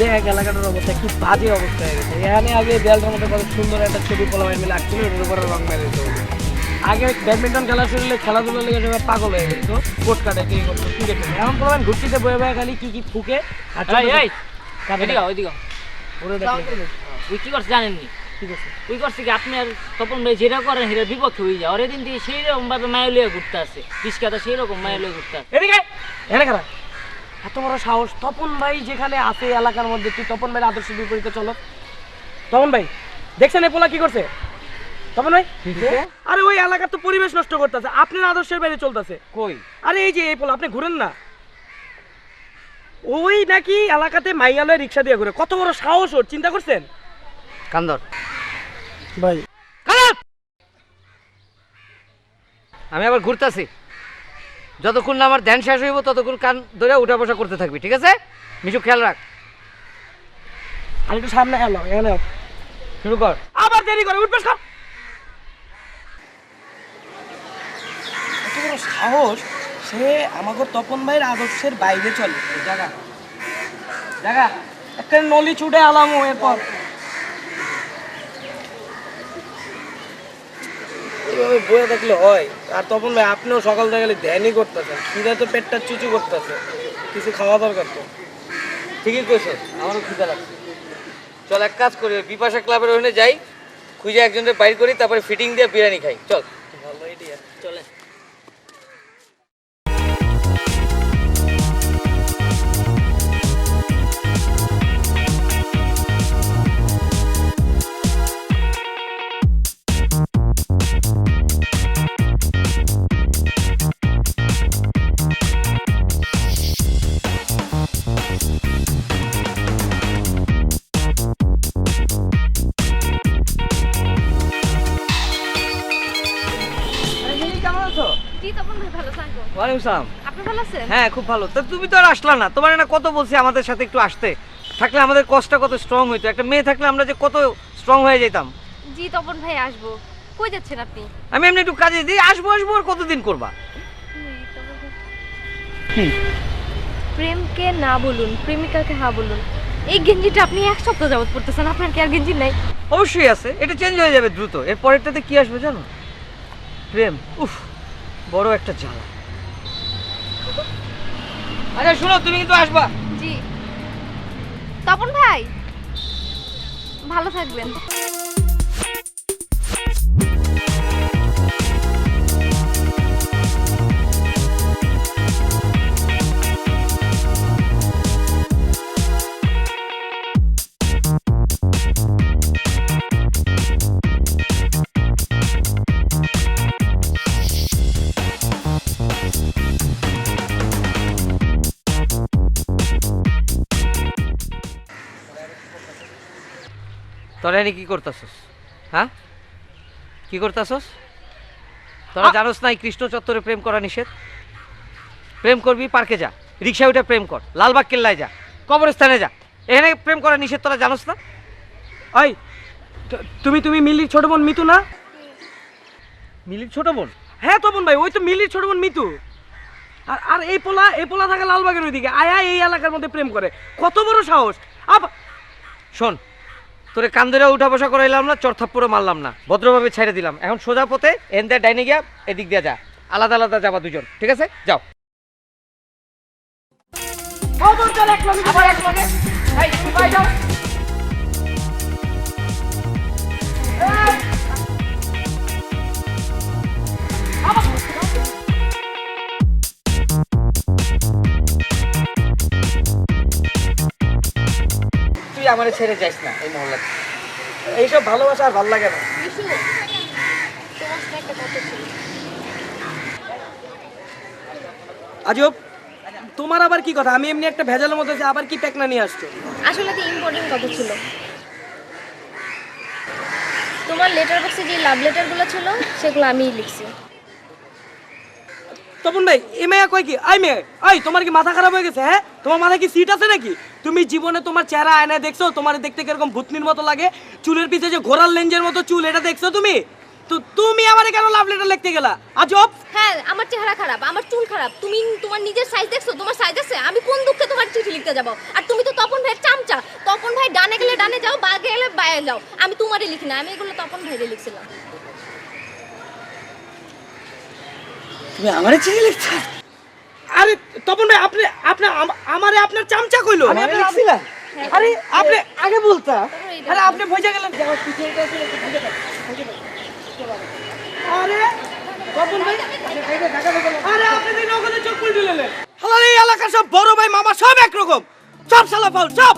দেখ এলাকাটার অবস্থা কি বাজে অবস্থা হয়ে গেছে। এখানে আগে দেয়ালটার মধ্যে কত সুন্দর একটা ছবি পোলাবাই মিলে ওটার উপরে রং আগে ব্যাডমিন্টন খেলা শুরু হলে খেলাধুলা লেগে সবাই পাগল হয়ে যেত কোট কাটে কি করতো ক্রিকেট এখন ঘুরতিতে বয়ে বয়ে খালি কি কি ফুকে আর। ওরে কি করছে আছে ওই কি আপনি আর তপন ভাই যেটা করেন সেটার বিপক্ষে হয়ে যায়। ওর দিন থেকে সেই রকম ভাবে মায়া লিয়ে ঘুরতে আছে রিস্কাটা সেই রকম মায়া লিয়ে ঘুরতে আসে। এদিকে এখানে খারাপ এত বড় সাহস। তপন ভাই যেখানে আছে এলাকার মধ্যে তুই তপন ভাইয়ের আদর্শ বিপরীতে চলো। তপন ভাই দেখছেন এই পোলা কি করছে? তপন ভাই? আরে ওই এলাকার তো পরিবেশ নষ্ট করতেছে আপনার আদর্শের বাইরে চলতেছে। কই? আরে এই যে এই পোলা আপনি ঘুরেন না। ওই নাকি এলাকাতে মাইয়ালয় রিক্সা দিয়ে ঘুরে। কত বড় সাহস ওর চিন্তা করছেন? কান্দর। ভাই। আমি আবার ঘুরতাছি। যতক্ষণ না আমার ধ্যান শেষ হইব ততক্ষণ কান ধরে উঠা বসা করতে থাকবি ঠিক আছে? মিশু খেয়াল রাখ। আর একটু সামনে এলো এখানে শুরু কর। আবার দেরি করে উঠবে সব। সাহস সে আমাকে তপন ভাইয়ের আদর্শের বাইরে চলে। জায়গা জায়গা একটা নলি ছুটে আলাম এরপর। এভাবে বয়ে থাকলে হয়। আর তপন ভাই আপনিও সকাল থেকে ধ্যানই করতেছেন। খিদা তো পেটটা চুচু করতেছে। কিছু খাওয়া দরকার তো। ঠিকই কইছ, আমারও খিদা লাগছে। চল এক কাজ করি বিপাশা ক্লাবের ওখানে যাই, খুঁজে একজনের বাইর করি, তারপরে ফিটিং দিয়ে বিরিয়ানি খাই। চল। ভালো আইডিয়া চলে ওয়ালাইকুম সালাম। আপনি ভালো আছেন? হ্যাঁ খুব ভালো। তা তুমি তো আর আসলা না। তোমার না কত বলছি আমাদের সাথে একটু আসতে? থাকলে আমাদের কষ্টটা কত স্ট্রং হইতো। একটা মেয়ে থাকলে আমরা যে কত স্ট্রং হয়ে যেতাম। জি তপন ভাই আসব। কই যাচ্ছেন আপনি? আমি এমনি একটু কাজে দিই। আসব আসব আর কতদিন করবা? প্রেমকে না বলুন প্রেমিকাকে হা বলুন। এই গেঞ্জিটা আপনি এক সপ্তাহ যাবত পড়তেছেন আপনার কি আর গেঞ্জি নাই? অবশ্যই আছে। এটা চেঞ্জ হয়ে যাবে দ্রুত। এর পরেরটাতে কি আসবে জানো? প্রেম। উফ বড় একটা জ্বালা। আচ্ছা শুনো তুমি কিন্তু আসবা। জি। তপন ভাই ভালো থাকবেন। তোরা এনে কি করতাছস? হ্যাঁ? কি করতাছস? তোরা জানোস না এই কৃষ্ণ চত্বরে প্রেম করা নিষেধ? প্রেম করবি পার্কে যা। রিক্সা উঠে প্রেম কর। লালবাগ কেল্লায় যা। কবরস্থানে যা। এখানে প্রেম করা নিষেধ তোরা জানোস না? ওই তুমি তুমি মিলির ছোট বোন মিতু না? মিলির ছোট বোন? হ্যাঁ তপন ভাই ওই তো মিলির ছোট বোন মিতু। আর আর এই পোলা এই পোলা থাকে লালবাগের ওইদিকে। আয়া এই এলাকার মধ্যে প্রেম করে। কত বড় সাহস। আপ শোন তোরে কান্দরে উঠা বসা করাইলাম না চরথাপ্পুরে মারলাম না। ভদ্রভাবে ছেড়ে দিলাম। এখন সোজা পথে এন দিয়ে ডাইনে গিয়া এদিক দিয়ে যা। আলাদা আলাদা যাবা দুজন, ঠিক আছে? যাও। আমারে ছেড়ে যাইস না এই মহল্লা এইসব ভালোবাসা আর ভালো লাগে না। আজব তোমার আবার কি কথা? আমি এমনি একটা ভেজালের মধ্যে আছি, আবার কি পেকনা নিয়ে আসছো? আসলে তো ইম্পর্টেন্ট কথা ছিল। তোমার লেটার বক্সে যে লাভ লেটারগুলো ছিল সেগুলো আমিই লিখছি। তপন ভাই এ মেয়ে কয় কি? আই মেয়ে আই তোমার কি মাথা খারাপ হয়ে গেছে হ্যাঁ? তোমার মাথায় কি সিট আছে নাকি? তুমি জীবনে তোমার চেহারা, আয়নায় দেখছ, তোমার দেখতে কীরকম ভূতনির মতো লাগে? চুলের পিছে যে ঘোড়ার লেঞ্জের মতো চুল, এটা দেখছ তুমি? তো তুমি আমারে কেন লাভ লেটার লিখতে গেলা? আজব হ্যাঁ আমার চেহারা খারাপ, আমার চুল খারাপ। তুমি তোমার নিজের সাইজ দেখছ, তোমার সাইজ আছে, আমি কোন দুঃখে তোমার চিঠি লিখতে যাব? আর তুমি তো তপন ভাইয়ের চামচা। তপন ভাই ডানে গেলে ডানে যাও আমি তোমারই লিখি না, আমি এগুলো তপন ভাইরে লিখছিলাম। তুমি আমারে চিঠি লিখছ আরে তপন ভাই আপনি আপনি আমারে আপনার চামচা কইলো। আমি আপনার লিখছিলাম? আরে আপনি আগে বলতা। আরে আপনি ভজা গেলেন। আরে তপন ভাই আরে আপনি তো নগদে চোখ পুল দিলেন। এই এলাকা সব বড় ভাই মামা সব একরকম। সব সালা ফাউল সব।